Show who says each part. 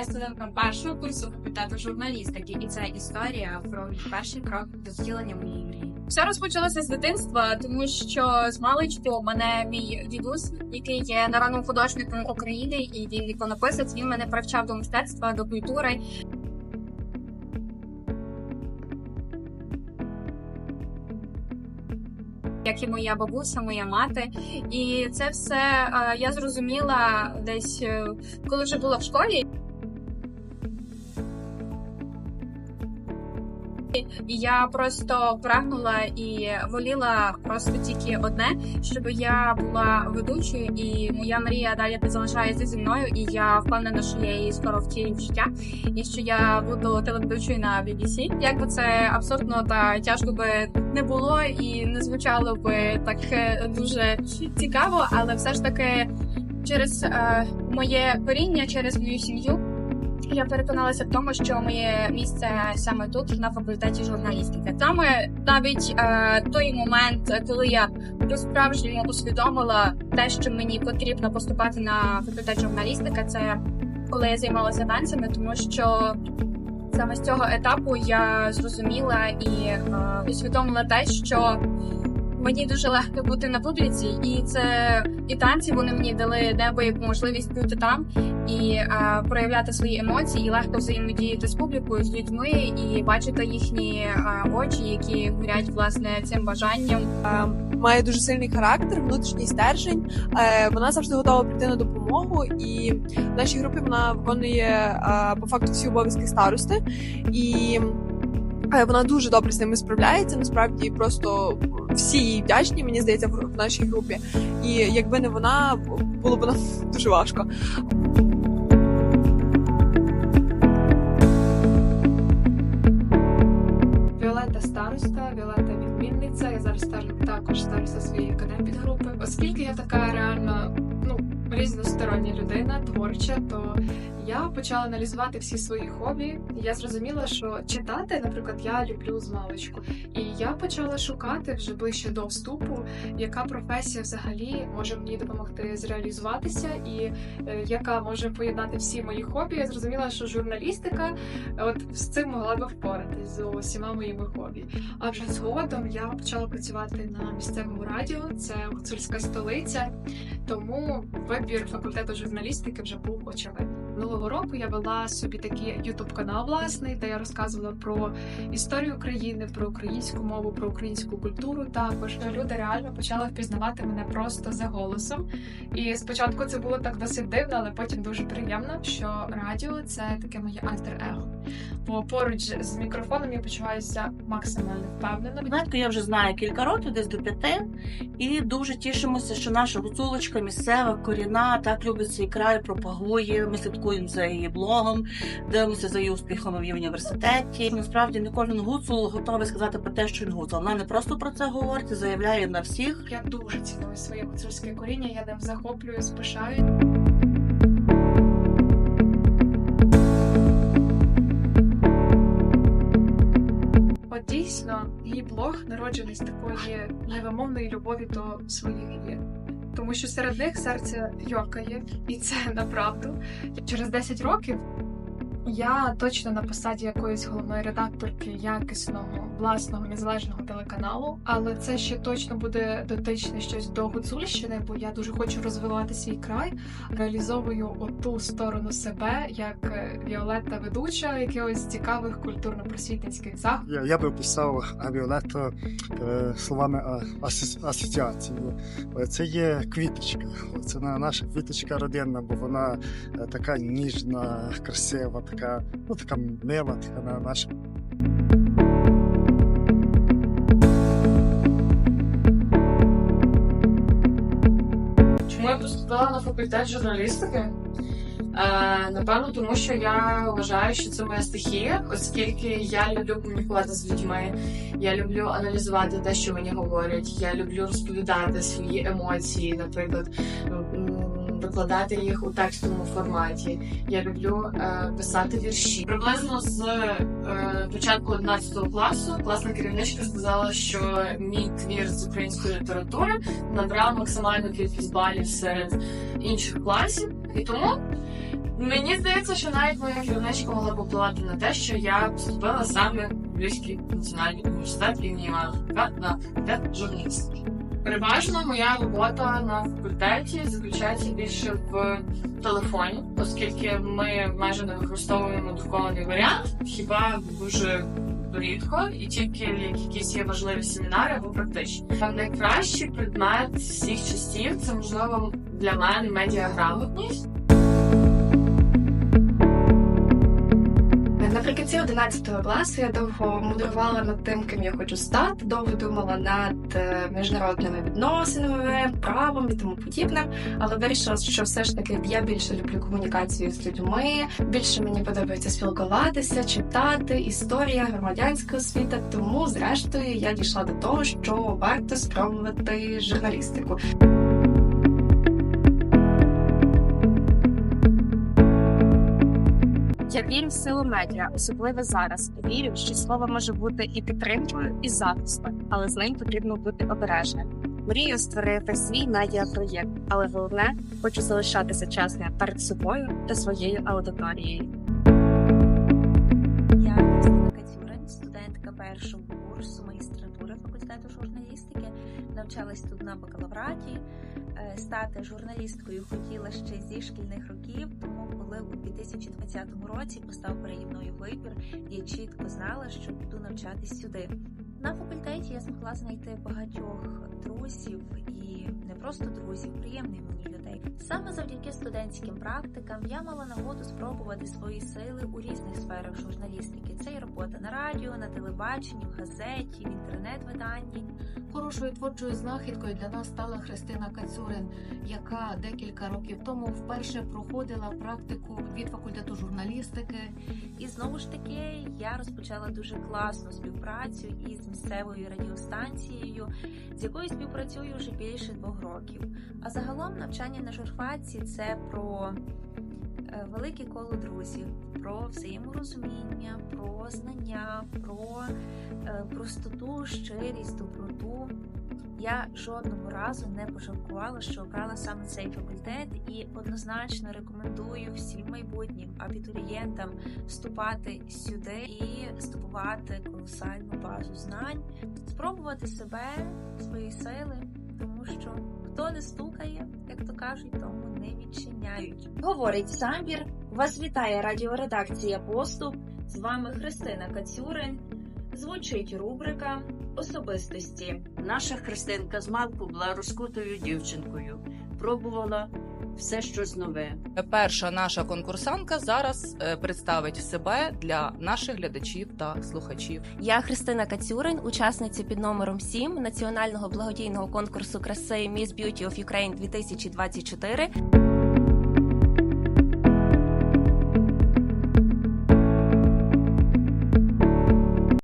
Speaker 1: Я студентка першого курсу факультету журналістики, і це історія про перший крок до втілення моєї мрії.
Speaker 2: Все розпочалося з дитинства, тому що з маличку мене мій дідусь, який є народним художником України, і він іконописець. Він мене привчав до мистецтва, до культури. Як і моя бабуся, моя мати, і це все е, я зрозуміла десь, е, коли вже була в школі. І я просто прагнула і воліла просто тільки одне, щоб я була ведучою, і моя мрія далі залишається зі мною. І я впевнена, що я її скоро втілю в життя, і що я буду телеведучою на BBC. Як би це абсурдно та тяжко би не було і не звучало би так е, дуже цікаво, але все ж таки через е, моє коріння, через мою сім'ю. Я переконалася в тому, що моє місце саме тут, на факультеті журналістики. Саме навіть е, той момент, коли я по-справжньому усвідомила те, що мені потрібно поступати на факультет журналістики, це коли я займалася танцями, тому що саме з цього етапу я зрозуміла і е, усвідомила те, що Мені дуже легко бути на публіці, і це і танці вони мені дали неабияку можливість бути там і е, проявляти свої емоції, і легко взаємодіяти з публікою, з людьми, і бачити їхні е, очі, які горять власне цим бажанням.
Speaker 3: Має дуже сильний характер, внутрішній стержень. Е, Вона завжди готова прийти на допомогу, і в нашій групі вона виконує по факту всі обов'язки старости. І вона дуже добре з ними справляється. Насправді просто всі їй вдячні, мені здається, в в нашій групі. І якби не вона, було б нам дуже важко.
Speaker 4: Віолетта староста, Віолетта відмінниця. Я зараз також староста своєї підгрупи. Оскільки я така реально ну різностороння людина, творча, то почала аналізувати всі свої хобі. Я зрозуміла, що читати, наприклад, я люблю з маличку. І я почала шукати вже ближче до вступу, яка професія взагалі може мені допомогти зреалізуватися, і е, яка може поєднати всі мої хобі. Я зрозуміла, що журналістика от з цим могла би впоратись з усіма моїми хобі. А вже згодом я почала працювати на місцевому радіо, це гуцульська столиця. Тому вибір факультету журналістики вже був очевидний. Минулого року я вела собі такий ютуб канал власний, де я розказувала про історію країни, про українську мову, про українську культуру. Також люди реально почали впізнавати мене просто за голосом. І спочатку це було так досить дивно, але потім дуже приємно, що радіо це таке моє альтер-его. Бо поруч з мікрофоном я почуваюся максимально впевнено.
Speaker 5: Знаєте, я вже знаю кілька років, десь до п'яти, і дуже тішимося, що наша гуцулочка місцева, корінна, так любить свій край, пропагує. Ми слідкуємо за її блогом, дивимося за її успіхами в університеті. Насправді не кожен гуцул готовий сказати про те, що він гуцул. Вона не просто про це говорить, заявляє на всіх.
Speaker 4: Я дуже ціную своє гуцульське коріння, я ним захоплююсь, пишаю. От дійсно, її блог народжений з такої невимовної любові до своїх є. Тому що серед них серце йокає, і це направду. Через 10 років я точно на посаді якоїсь головної редакторки якісного власного незалежного телеканалу, але це ще точно буде дотичне щось до Гуцульщини, бо я дуже хочу розвивати свій край, реалізовую оту сторону себе як е, Віолетта ведуча якихось цікавих культурно-просвітницьких заходів.
Speaker 6: Я, я би описав Віолетту е, словами асоці- асоціації. Е, Це є квіточка. Це на- наша квіточка родинна, бо вона е, така ніжна, красива, така, ну, така мила, така на- наша
Speaker 7: Чому я поступила на факультет журналістики? Е, напевно, тому що я вважаю, що це моя стихія, оскільки я люблю комунікувати з людьми, я люблю аналізувати те, що мені говорять, я люблю розповідати свої емоції, наприклад, викладати їх у текстовому форматі. Я люблю е, писати вірші. Приблизно з е, початку 11 класу класна керівничка сказала, що мій твір з української літератури набрав максимальну кількість балів серед інших класів, і тому Мені здається, що навіть моя керівничка могла попливати на те, що я поступила саме в Львівський національний університет імені Івана Франка на факультет журналістики. Переважно моя робота на факультеті заключається більше в телефоні, оскільки ми майже не використовуємо друкований варіант, хіба дуже рідко, і тільки як якісь є важливі семінари або практичні. Найкращий предмет всіх часів це можливо для мене медіаграмотність.
Speaker 8: Наприкінці 11 класу я довго мудрувала над тим, ким я хочу стати, довго думала над е, міжнародними відносинами, правом і тому подібне. Але вирішила, що все ж таки я більше люблю комунікацію з людьми. Більше мені подобається спілкуватися, читати, історія, громадянська освіта. Тому, зрештою, я дійшла до того, що варто спробувати журналістику.
Speaker 2: Я вірю в силу медіа, особливо зараз. Вірю, що слово може бути і підтримкою, і захистом, але з ним потрібно бути обережним. Мрію створити свій медіапроєкт, але головне хочу залишатися чесною перед собою та своєю аудиторією.
Speaker 9: Я Христина Кацюрин, студентка першого курсу магістратури факультету журналістики. Навчалась тут на бакалавраті. Е, Стати журналісткою хотіла ще зі шкільних років, тому коли у 2020 році постав переді мною вибір, я чітко знала, що буду навчатись сюди. На факультеті я змогла знайти багатьох друзів і не просто друзів, приємних мені людей. Саме завдяки студентським практикам я мала нагоду спробувати свої сили у різних сферах журналістики. Це і робота на радіо, на телебаченні, в газеті, в інтернет-виданні.
Speaker 10: Хорошою творчою знахідкою для нас стала Христина Кацюрин, яка декілька років тому вперше проходила практику від факультету журналістики.
Speaker 9: І знову ж таки я розпочала дуже класну співпрацю із місцевою радіостанцією, з якою співпрацюю вже більше двох років. А загалом навчання на журфаці це про е, велике коло друзів, про взаєморозуміння, про знання, про е, простоту, щирість, доброту. Я жодного разу не пожалкувала, що обрала саме цей факультет, і однозначно рекомендую всім майбутнім абітурієнтам вступати сюди і здобувати колосальну базу знань, спробувати себе, свої сили, тому що хто не стукає, як то кажуть, тому не відчиняють.
Speaker 1: Говорить Самбір. Вас вітає радіоредакція Поступ. З вами Христина Кацюрин. Звучить рубрика Особистості.
Speaker 5: Наша Христинка з малку була розкутою дівчинкою, пробувала все щось нове.
Speaker 11: Перша наша конкурсантка зараз е, представить себе для наших глядачів та слухачів.
Speaker 12: Я Христина Кацюрин, учасниця під номером 7 національного благодійного конкурсу краси Miss Beauty of Ukraine 2024.